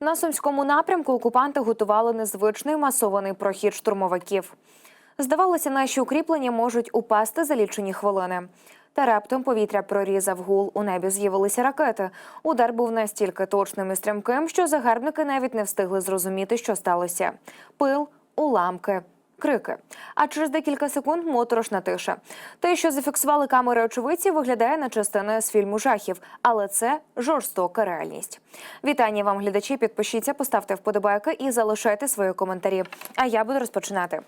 На сумському напрямку окупанти готували незвичний масований прохід штурмовиків. Здавалося, наші укріплення можуть упасти за лічені хвилини. Та раптом повітря прорізав гул. У небі з'явилися ракети. Удар був настільки точним і стрімким, що загарбники навіть не встигли зрозуміти, що сталося. Пил, уламки. Крики, а через декілька секунд моторошна тиша. Те, що зафіксували камери очевидці, виглядає на частину з фільму жахів, але це жорстока реальність. Вітання вам, глядачі. Підпишіться, поставте вподобайки і залишайте свої коментарі. А я буду розпочинати.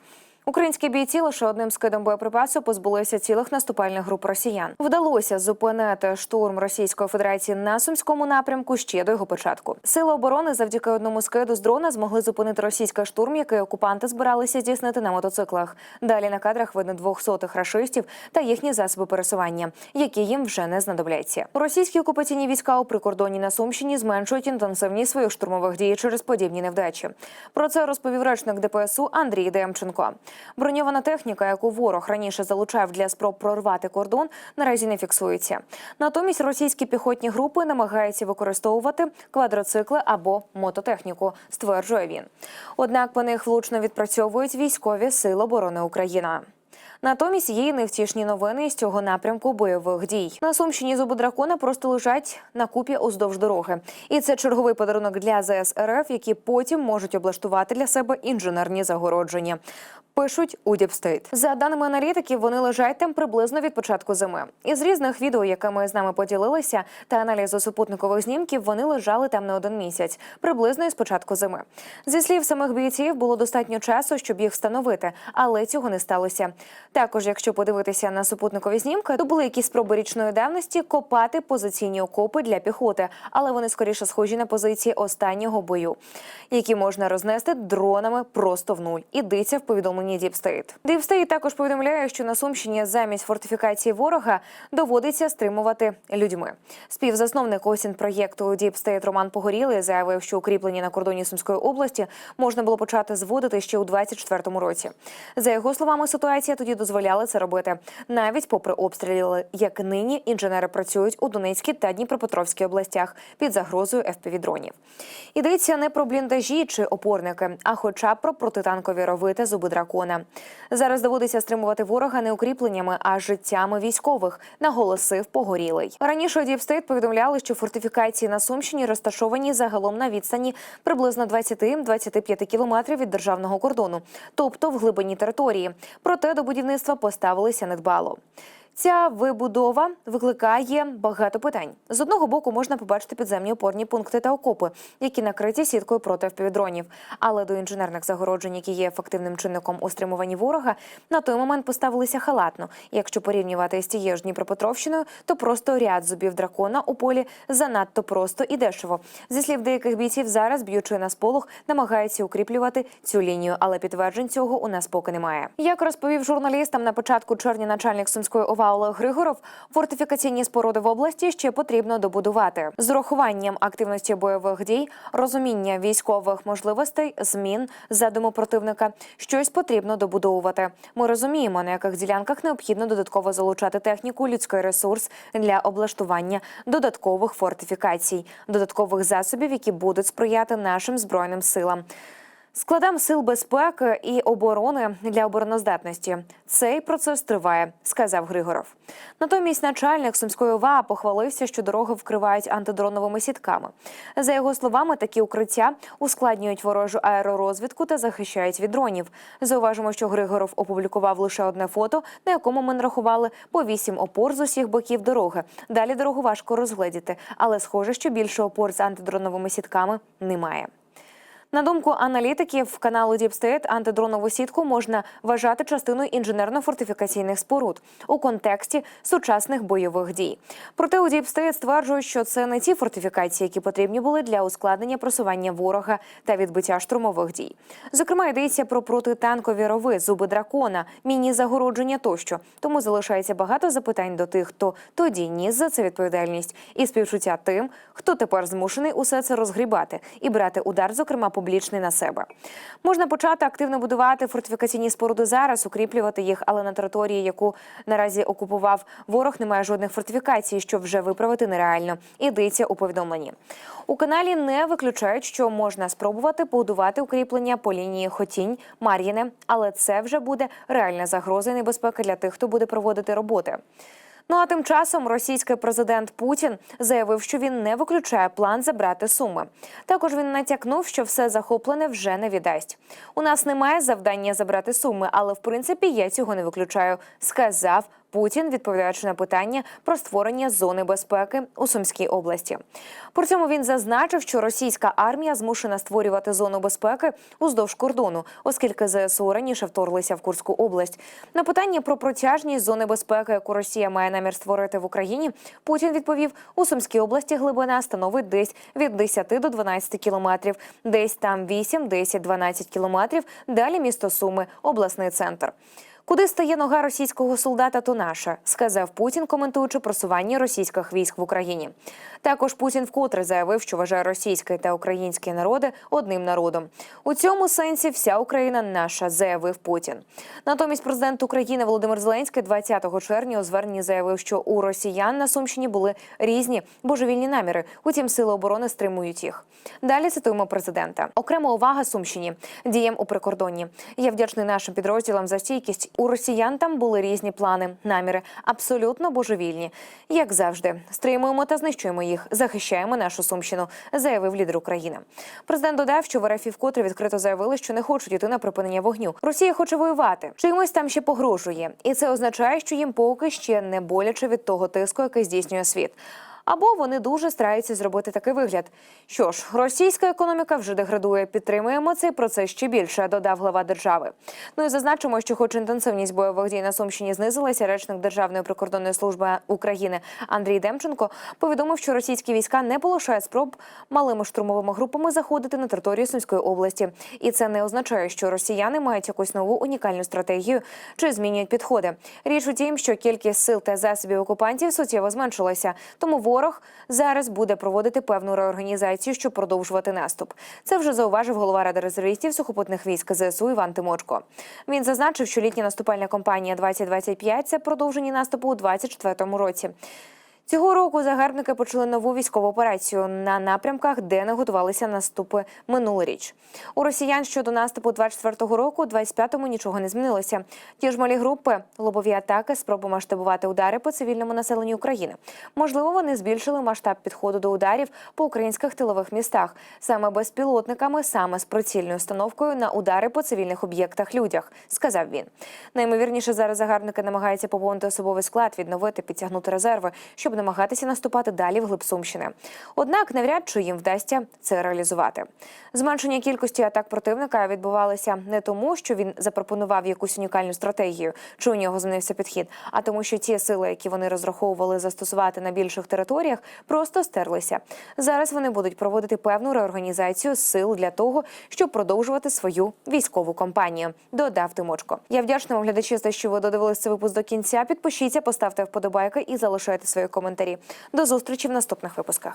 Українські бійці лише одним скидом боєприпасу позбулися цілих наступальних груп росіян. Вдалося зупинити штурм Російської Федерації на сумському напрямку ще до його початку. Сили оборони завдяки одному скиду з дрона змогли зупинити російський штурм, який окупанти збиралися здійснити на мотоциклах. Далі на кадрах видно двох сотих рашистів та їхні засоби пересування, які їм вже не знадобляться. Російські окупаційні війська у прикордонні на Сумщині зменшують інтенсивність своїх штурмових дій через подібні невдачі. Про це розповів речник ДПСУ Андрій Демченко. Броньована техніка, яку ворог раніше залучав для спроб прорвати кордон, наразі не фіксується. Натомість російські піхотні групи намагаються використовувати квадроцикли або мототехніку, стверджує він. Однак по них влучно відпрацьовують військові сили оборони України. Натомість є невтішні новини з цього напрямку бойових дій. На Сумщині зуби дракона просто лежать на купі уздовж дороги. І це черговий подарунок для ЗС РФ, які потім можуть облаштувати для себе інженерні загородження. Пишуть у Діпстейт. За даними аналітиків, вони лежать там приблизно від початку зими. Із різних відео, якими з нами поділилися, та аналізу супутникових знімків, вони лежали там не один місяць, приблизно із початку зими. Зі слів самих бійців, було достатньо часу, щоб їх встановити, але цього не сталося. Також, якщо подивитися на супутникові знімки, то були якісь спроби річної давності копати позиційні окопи для піхоти, але вони скоріше схожі на позиції останнього бою, які можна рознести дронами просто в нуль. Ідеться в повідомленні Діпстейт. Діпстейт також повідомляє, що на Сумщині замість фортифікації ворога доводиться стримувати людьми. Співзасновник осінь проєкту Діпстейт Роман Погорілий заявив, що укріплення на кордоні Сумської області можна було почати зводити ще у 24-му році. За його словами, ситуація тоді дозволяла це робити, навіть попри обстріли, як нині інженери працюють у Донецькій та Дніпропетровській областях під загрозою FPV-дронів. Йдеться не про бліндажі чи опорники, а хоча б про протитанкові рови та зуби дракона. Зараз доводиться стримувати ворога не укріпленнями, а життями військових, наголосив погорілий. Раніше Діпстейт повідомляли, що фортифікації на Сумщині розташовані загалом на відстані приблизно 20-25 кілометрів від державного кордону, тобто в глибині території. Проте до будівництва поставилися недбало. Ця вибудова викликає багато питань. З одного боку можна побачити підземні опорні пункти та окопи, які накриті сіткою проти впівдронів. Але до інженерних загороджень, які є ефективним чинником у стримуванні ворога, на той момент поставилися халатно. Якщо порівнювати з тією ж Дніпропетровщиною, то просто ряд зубів дракона у полі занадто просто і дешево. Зі слів деяких бійців, зараз б'ючи на сполох, намагаються укріплювати цю лінію, але підтверджень цього у нас поки немає. Як розповів журналістам на початку червня начальник сумської ОВА Олег Григоров, фортифікаційні споруди в області ще потрібно добудувати з урахуванням активності бойових дій, розуміння військових можливостей, змін задуму противника. Щось потрібно добудовувати. Ми розуміємо, на яких ділянках необхідно додатково залучати техніку, людський ресурс для облаштування додаткових фортифікацій, додаткових засобів, які будуть сприяти нашим збройним силам. Складам сил безпеки і оборони для обороноздатності. Цей процес триває, сказав Григоров. Натомість начальник сумської ОВА похвалився, що дороги вкривають антидроновими сітками. За його словами, такі укриття ускладнюють ворожу аеророзвідку та захищають від дронів. Зауважимо, що Григоров опублікував лише одне фото, на якому ми нарахували по вісім опор з усіх боків дороги. Далі дорогу важко розгледіти, але схоже, що більше опор з антидроновими сітками немає. На думку аналітиків каналу Діпстейт, антидронову сітку можна вважати частиною інженерно-фортифікаційних споруд у контексті сучасних бойових дій. Проте у Діпстейт стверджують, що це не ті фортифікації, які потрібні були для ускладнення просування ворога та відбиття штурмових дій. Зокрема, йдеться про протитанкові рови, зуби дракона, міні-загородження тощо. Тому залишається багато запитань до тих, хто тоді ніс за це відповідальність, і співчуття тим, хто тепер змушений усе це розгрібати і брати удар, зокрема по публічний на себе. Можна почати активно будувати фортифікаційні споруди зараз, укріплювати їх, але на території, яку наразі окупував ворог, немає жодних фортифікацій, що вже виправити нереально. Ідеться у повідомленні. У каналі не виключають, що можна спробувати побудувати укріплення по лінії Хотінь, Мар'їне, але це вже буде реальна загроза і небезпека для тих, хто буде проводити роботи. Ну а тим часом російський президент Путін заявив, що він не виключає план забрати суми. Також він натякнув, що все захоплене вже не віддасть. У нас немає завдання забрати суми, але в принципі я цього не виключаю. Сказав Путін, відповідаючи на питання про створення зони безпеки у Сумській області. При цьому він зазначив, що російська армія змушена створювати зону безпеки уздовж кордону, оскільки ЗСУ раніше вторглися в Курську область. На питання про протяжність зони безпеки, яку Росія має намір створити в Україні, Путін відповів: у Сумській області глибина становить десь від 10 до 12 кілометрів, десь там 8, 10, 12 кілометрів. Далі місто Суми, обласний центр. Куди стає нога російського солдата, то наша, сказав Путін, коментуючи просування російських військ в Україні. Також Путін вкотре заявив, що вважає російський та українські народи одним народом. У цьому сенсі вся Україна наша, заявив Путін. Натомість президент України Володимир Зеленський 20 червня у зверненні заявив, що у росіян на Сумщині були різні божевільні наміри. Утім, сили оборони стримують їх. Далі цитуємо президента. Окрема увага Сумщині діям у прикордонні. Я вдячний нашим підрозділам за стійкість. У росіян там були різні плани, наміри, абсолютно божевільні. Як завжди, стримуємо та знищуємо їх, захищаємо нашу сумщину, заявив лідер України. Президент додав, що в РФ вкотре відкрито заявили, що не хочуть іти на припинення вогню. Росія хоче воювати, чимось там ще погрожує, і це означає, що їм поки ще не боляче від того тиску, який здійснює світ. Або вони дуже стараються зробити такий вигляд. Що ж, російська економіка вже деградує. Підтримуємо цей процес ще більше, додав глава держави. Ну і зазначимо, що, хоч інтенсивність бойових дій на Сумщині знизилася, речник Державної прикордонної служби України Андрій Демченко повідомив, що російські війська не полишають спроб малими штурмовими групами заходити на територію Сумської області, і це не означає, що росіяни мають якусь нову унікальну стратегію чи змінюють підходи. Річ у тім, що кількість сил та засобів окупантів суттєво зменшилася, тому ворог зараз буде проводити певну реорганізацію, щоб продовжувати наступ. Це вже зауважив голова ради резервістів сухопутних військ ЗСУ Іван Тимочко. Він зазначив, що літня наступальна кампанія 2025 – це продовження наступу у 2024 році. Цього року загарбники почали нову військову операцію на напрямках, де не готувалися наступи минулоріч. У росіян щодо наступу 24-го року, 25-му нічого не змінилося. Ті ж малі групи, лобові атаки, спроби масштабувати удари по цивільному населенню України. Можливо, вони збільшили масштаб підходу до ударів по українських тилових містах, саме безпілотниками, саме з прицільною установкою на удари по цивільних об'єктах людях, сказав він. Наймовірніше зараз загарбники намагаються поповнити особовий склад, відновити, підтягнути резерви, щоб намагатися наступати далі вглиб Сумщини. Однак навряд чи їм вдасться це реалізувати. Зменшення кількості атак противника відбувалося не тому, що він запропонував якусь унікальну стратегію, чи у нього змінився підхід, а тому, що ті сили, які вони розраховували застосувати на більших територіях, просто стерлися. Зараз вони будуть проводити певну реорганізацію сил для того, щоб продовжувати свою військову кампанію. Додав Тимочко. Я вдячна вам глядачі за що ви додивилися випуск до кінця. Підпишіться, поставте вподобайки і залишайте свої коментарі. До зустрічі в наступних випусках.